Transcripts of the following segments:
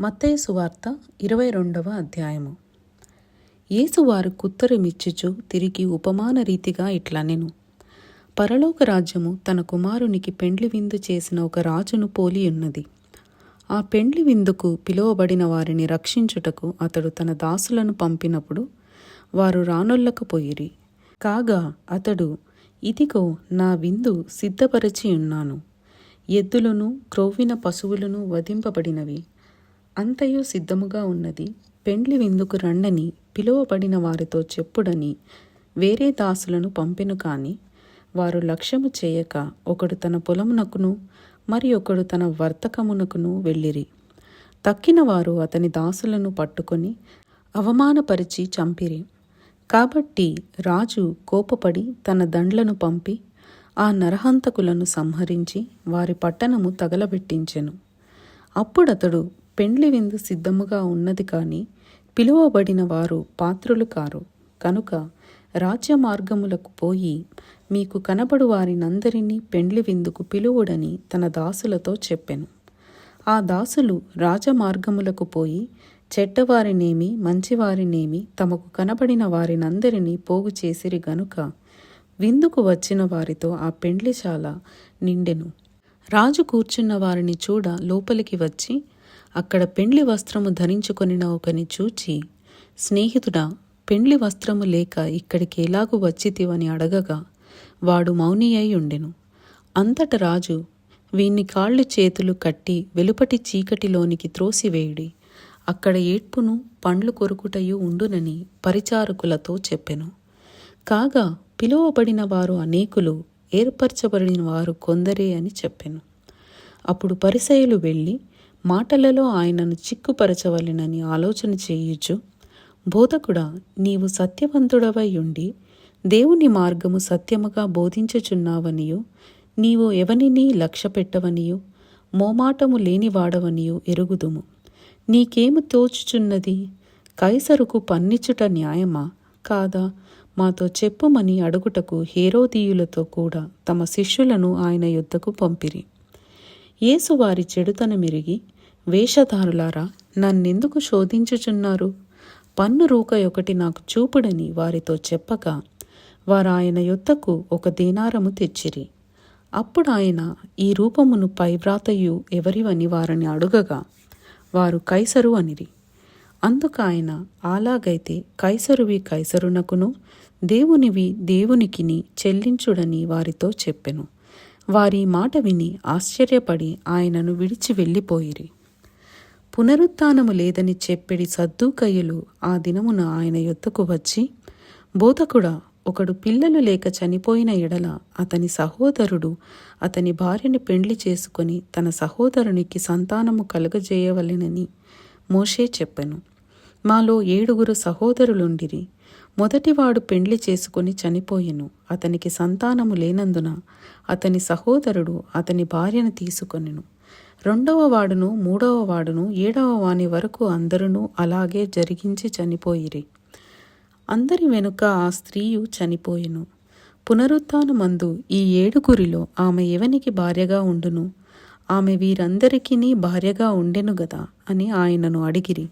మత్తయి సువార్త ఇరవై రెండవ అధ్యాయము యేసువారు కుత్తరమిచ్చుచు తిరిగి ఉపమాన రీతిగా ఇట్లా నేను పరలోక రాజ్యము తన కుమారునికి పెండ్లి విందు చేసిన ఒక రాజును పోలి ఉన్నది. ఆ పెండ్లి విందుకు పిలువబడిన వారిని రక్షించుటకు అతడు తన దాసులను పంపినప్పుడు వారు రానొల్లకపోయిరి కాగా అతడు ఇదిగో నా విందు సిద్ధపరచి ఉన్నాను ఎద్దులను క్రొవ్విన పశువులను వధింపబడినవి. అంతయు సిద్ధముగా ఉన్నది. పెండ్లి విందుకు రండని పిలువబడిన వారితో చెప్పుడని వేరే దాసులను పంపెను కాని వారు లక్ష్యము చేయక ఒకడు తన పొలమునకును మరి ఒకడు తన వర్తకమునకును వెళ్ళిరి. తక్కిన వారు అతని దాసులను పట్టుకొని అవమానపరిచి చంపిరి. కాబట్టి రాజు కోపపడి తన దండ్లను పంపి ఆ నరహంతకులను సంహరించి వారి పట్టణము తగలబెట్టించెను. అప్పుడతడు పెండ్లి విందు సిద్ధముగా ఉన్నది కాని పిలువబడిన వారు పాత్రులు కారు. కనుక రాజ్య మార్గములకు పోయి మీకు కనబడు వారినందరినీ పెండ్లి విందుకు పిలువుడని తన దాసులతో చెప్పెను. ఆ దాసులు రాజమార్గములకు పోయి చెడ్డవారినేమి మంచివారినేమి తమకు కనబడిన వారినందరినీ పోగు చేసిరి గనుక విందుకు వచ్చిన వారితో ఆ పెండ్లిశాల నిండెను. రాజు కూర్చున్న వారిని చూడ లోపలికి వచ్చి అక్కడ పెండ్లి వస్త్రము ధరించుకొనిన ఒకని చూచి స్నేహితుడా పెండ్లి వస్త్రము లేక ఇక్కడికి ఎలాగు వచ్చితివని అడగగా వాడు మౌని అయి ఉండెను. అంతట రాజు వీన్ని కాళ్ళు చేతులు కట్టి వెలుపటి చీకటిలోనికి త్రోసివేయుడి. అక్కడ ఏడ్పును పండ్లు కొరుకుటయు ఉండునని పరిచారకులతో చెప్పెను. కాగా పిలువబడిన వారు అనేకులు ఏర్పరచబడిన వారు కొందరే అని చెప్పెను. అప్పుడు పరిసయులు వెళ్ళి మాటలలో ఆయనను చిక్కుపరచవలెనని ఆలోచన చేయుచు బోధకుడా నీవు సత్యవంతుడవై ఉండి దేవుని మార్గము సత్యముగా బోధించుచున్నావనియు నీవు ఎవనిని లక్ష్య పెట్టవనియు మోమాటము లేనివాడవనియు ఎరుగుదుము. నీకేము తోచుచున్నది? కైసరుకు పన్నిచుట న్యాయమా? కాదా? మాతో చెప్పుమని అడుగుటకు హేరోదీయులతో కూడా తమ శిష్యులను ఆయన యుద్ధకు పంపిరి. యేసు వారి చెడుతనమెరిగి వేషధారులారా నన్నెందుకు శోధించుచున్నారు? పన్ను రూకయొకటి ఒకటి నాకు చూపుడని వారితో చెప్పగా వారాయన ఆయన యొద్దకు ఒక దీనారము తెచ్చిరి. అప్పుడు ఆయన ఈ రూపమును పైవ్రాతయు ఎవరివని వారిని అడుగగా వారు కైసరు అనిరి. అందుకు ఆయన అలాగైతే కైసరువి కైసరునకును దేవునివి దేవునికిని చెల్లించుడని వారితో చెప్పెను. వారి మాట విని ఆశ్చర్యపడి ఆయనను విడిచి వెళ్ళిపోయిరి. పునరుత్నము లేదని చెప్పెడి సద్దూకయ్యులు ఆ దినమున ఆయన యొద్దకు వచ్చి బోధకుడా ఒకడు పిల్లలు లేక చనిపోయిన ఎడల అతని సహోదరుడు అతని భార్యని పెండ్లి చేసుకొని తన సహోదరునికి సంతానము కలుగజేయవలెనని మోషే చెప్పెను. మాలో ఏడుగురు సహోదరులుండిరి. మొదటివాడు పెండ్లి చేసుకొని చనిపోయెను. అతనికి సంతానము లేనందున అతని సహోదరుడు అతని భార్యను తీసుకొనెను. రెండవ వాడును మూడవ వాడును ఏడవ వాని వరకు అందరూ అలాగే జరిగించి చనిపోయిరి. అందరి వెనుక ఆ స్త్రీయు చనిపోయెను. పునరుత్నమందు ఈ ఏడుగురిలో ఆమె ఎవనికి భార్యగా ఉండును? ఆమె వీరందరికీ భార్యగా ఉండెను గదా అని ఆయనను అడిగిరి.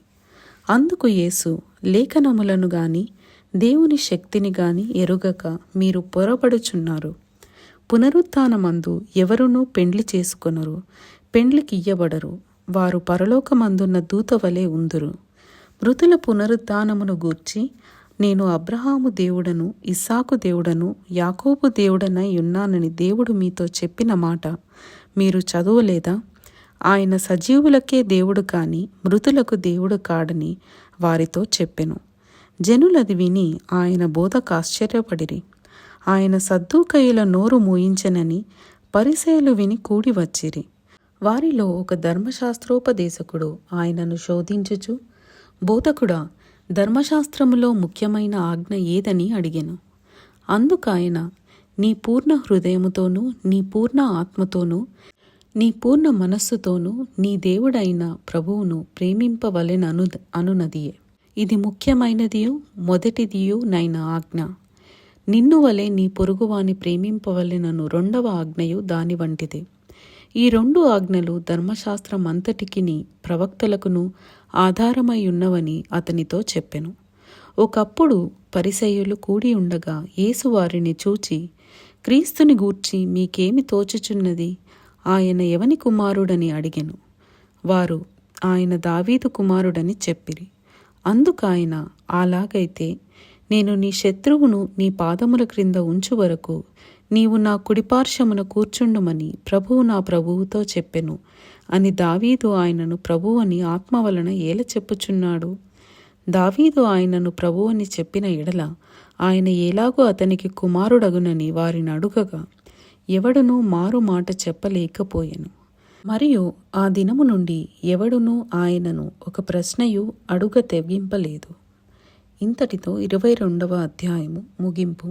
అందుకు యేసు లేఖనములను గాని దేవుని శక్తిని గాని ఎరుగక మీరు పొరపడుచున్నారు. పునరుత్నమందు ఎవరునూ పెండ్లి చేసుకొనరు పెండ్లికియ్యబడరు వారు పరలోకమందున్న దూత వలె ఉందురు. మృతుల పునరుత్నమును గూర్చి నేను అబ్రహాము దేవుడను ఇస్సాకు దేవుడను యాకోబు దేవుడనై ఉన్నానని దేవుడు మీతో చెప్పిన మాట. మీరు చదవలేదా? ఆయన సజీవులకే దేవుడు కాని మృతులకు దేవుడు కాడని వారితో చెప్పెను. జనులది విని ఆయన బోధకు ఆశ్చర్యపడిరి ఆయన సద్దూకయ్యుల నోరు మూయించనని పరిసేలు విని కూడి వచ్చిరి. వారిలో ఒక ధర్మశాస్త్రోపదేశకుడు ఆయనను శోధించుచు బోధకుడా ధర్మశాస్త్రములో ముఖ్యమైన ఆజ్ఞ ఏదని అడిగెను. అందుకాయన నీ పూర్ణ హృదయముతోనూ నీ పూర్ణ ఆత్మతోనూ నీ పూర్ణ మనస్సుతోనూ నీ దేవుడైన ప్రభువును ప్రేమింపవలెనను అనునదియే. ఇది ముఖ్యమైనదియు మొదటిదియు నైన ఆజ్ఞ. నిన్ను వలె నీ పొరుగువాని ప్రేమింపవలెనను రెండవ ఆజ్ఞయు దాని వంటిదే. ఈ రెండు ఆజ్ఞలు ధర్మశాస్త్రం అంతటికిని ప్రవక్తలకును ఆధారమై ఉన్నవని అతనితో చెప్పెను. ఒకప్పుడు పరిసయులు కూడి ఉండగా యేసు వారిని చూచి క్రీస్తుని గూర్చి మీకేమి తోచుచున్నది? ఆయన ఎవని కుమారుడని అడిగెను. వారు ఆయన దావీదు కుమారుడని చెప్పిరి. అందుకాయన అలాగైతే నేను నీ శత్రువును నీ పాదముల క్రింద ఉంచు వరకు నీవు నా కుడిపార్శ్వమున కూర్చుండుమని ప్రభువు నా ప్రభువుతో చెప్పెను. అని దావీదు ఆయనను ప్రభువు అని ఆత్మ వలన ఏల చెప్పుచున్నాడు. దావీదు ఆయనను ప్రభు అని చెప్పిన ఎడల ఆయన ఎలాగో అతనికి కుమారుడగునని వారిని అడుగగా ఎవడునూ మారు మాట చెప్పలేకపోయెను. మరియు ఆ దినము నుండి ఎవడునూ ఆయనను ఒక ప్రశ్నయు అడుగ తెగింపలేదు ఇంతటితో ఇరవై రెండవ అధ్యాయము ముగింపు.